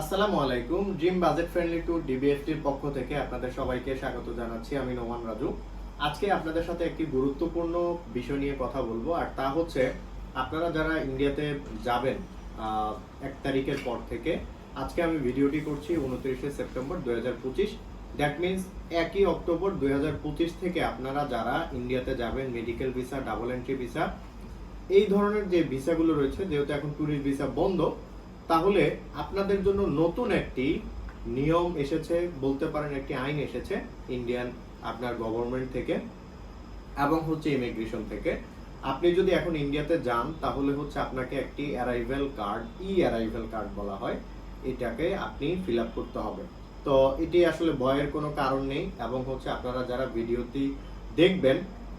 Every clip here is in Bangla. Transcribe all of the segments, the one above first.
আসসালামু আলাইকুম। ড্রিম বাজেট ফ্রেন্ডলি টু ডিবিএফটির পক্ষ থেকে আপনাদের সবাইকে স্বাগত জানাচ্ছি। আমি নোমান রাজু। আজকে আপনাদের সাথে একটি গুরুত্বপূর্ণ বিষয় নিয়ে কথা বলব, আর তা হচ্ছে আপনারা যারা ইন্ডিয়াতে যাবেন এক তারিখের পর থেকে, আজকে আমি ভিডিওটি করছি উনত্রিশে সেপ্টেম্বর দুই হাজার পঁচিশ। দ্যাট মিনস একই অক্টোবর দুই হাজার পঁচিশ থেকে আপনারা যারা ইন্ডিয়াতে যাবেন medical visa double entry visa এই ধরনের যে ভিসাগুলো রয়েছে, যেহেতু এখন ট্যুরিস্ট ভিসা বন্ধ তাহলে আপনাদের জন্য নতুন একটি নিয়ম এসেছে, বলতে পারেন একটি আইন এসেছে ইন্ডিয়ান আপনার গভর্নমেন্ট থেকে এবং হচ্ছে ইমিগ্রেশন থেকে। আপনি যদি এখন ইন্ডিয়াতে যান, তাহলে হচ্ছে আপনাকে একটি arrival card e arrival card বলা হয়। এটাকে আপনি ফিল আপ করতে হবে। তো এটি আসলে ভয়ের কোনো কারণ নেই এবং হচ্ছে আপনারা যারা ভিডিওটি দেখবেন,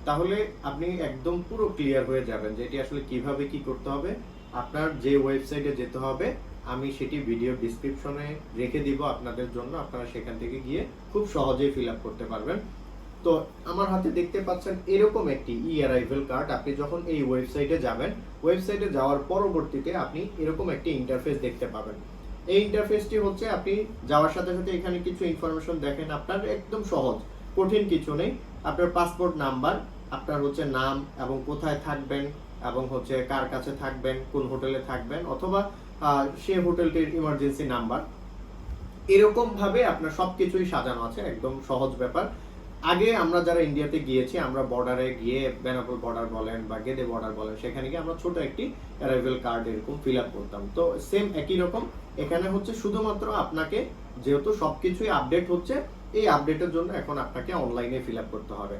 তাহলে আপনি একদম পুরো ক্লিয়ার হয়ে যাবেন যে এটি আসলে কীভাবে কি করতে হবে। আপনার যে ওয়েবসাইটে যেতে হবে, আমি সেটি ভিডিও ডিসক্রিপশনে রেখে দিব আপনাদের জন্য। আপনারা সেখান থেকে গিয়ে খুব সহজেই ফিল আপ করতে পারবেন। তো আমার হাতে দেখতে পাচ্ছেন এরকম একটি ই অ্যারাইভেল কার্ড আপনি যখন এই ওয়েবসাইটে যাবেন ওয়েবসাইটে যাওয়ার পরবর্তীতে আপনি এরকম একটি ইন্টারফেস দেখতে পাবেন। এই ইন্টারফেসটি হচ্ছে আপনি যাওয়ার সাথে সাথে এখানে কিছু ইনফরমেশন দেখেন। আপনার একদম সহজ, কঠিন কিছু নেই। আপনার পাসপোর্ট নাম্বার আপনার হচ্ছে নাম এবং কোথায় থাকবেন এবং হচ্ছে কার কাছে থাকবেন, কোন হোটেলে থাকবেন, অথবা সে হোটেলটির ইমার্জেন্সি নাম্বার এরকম ভাবে আপনার সবকিছুই সাজানো আছে, একদম সহজ ব্যাপার। আগে আমরা যারা ইন্ডিয়াতে গিয়েছি, আমরা বর্ডারে গিয়ে বেনাপুর বর্ডার বলেন বা গেদে বর্ডার বলেন, সেখানে গিয়ে আমরা ছোট একটি অ্যারাইভেল কার্ড এরকম ফিল আপ করতাম। তো সেম একই রকম, এখানে হচ্ছে শুধুমাত্র আপনাকে যেহেতু সবকিছুই আপডেট হচ্ছে, এই আপডেটের জন্য এখন আপনাকে অনলাইনে ফিল আপ করতে হবে।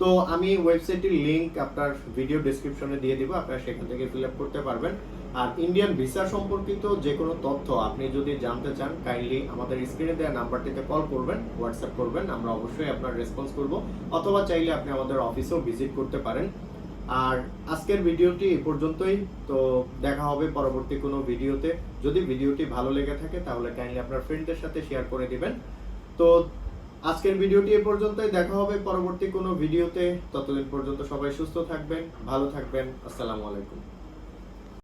তো আমি ওয়েবসাইটের লিংক আপনার ভিডিও ডেসক্রিপশনে দিয়ে দিব, আপনারা সেখান থেকে ফিল আপ করতে পারবেন। আর ইন্ডিয়ান ভিসা সম্পর্কিত যে কোনো তথ্য আপনি যদি জানতে চান কাইন্ডলি আমাদের স্ক্রিনে দেওয়া নাম্বারটিতে কল করবেন হোয়াটসঅ্যাপ করবেন, আমরা অবশ্যই আপনার রেসপন্স করব, অথবা চাইলে আপনি আমাদের অফিসেও ভিজিট করতে পারেন। আর আজকের ভিডিওটি এই পর্যন্তই, তো দেখা হবে পরবর্তী কোনো ভিডিওতে যদি ভিডিওটি ভালো লেগে থাকে, তাহলে কাইন্ডলি আপনার ফ্রেন্ডদের সাথে শেয়ার করে দিবেন। তো আজকের ভিডিওটি এ পর্যন্তই। দেখা হবে পরবর্তী কোনো ভিডিওতে। ততদিন পর্যন্ত সবাই সুস্থ থাকবেন, ভালো থাকবেন। আসসালামু আলাইকুম।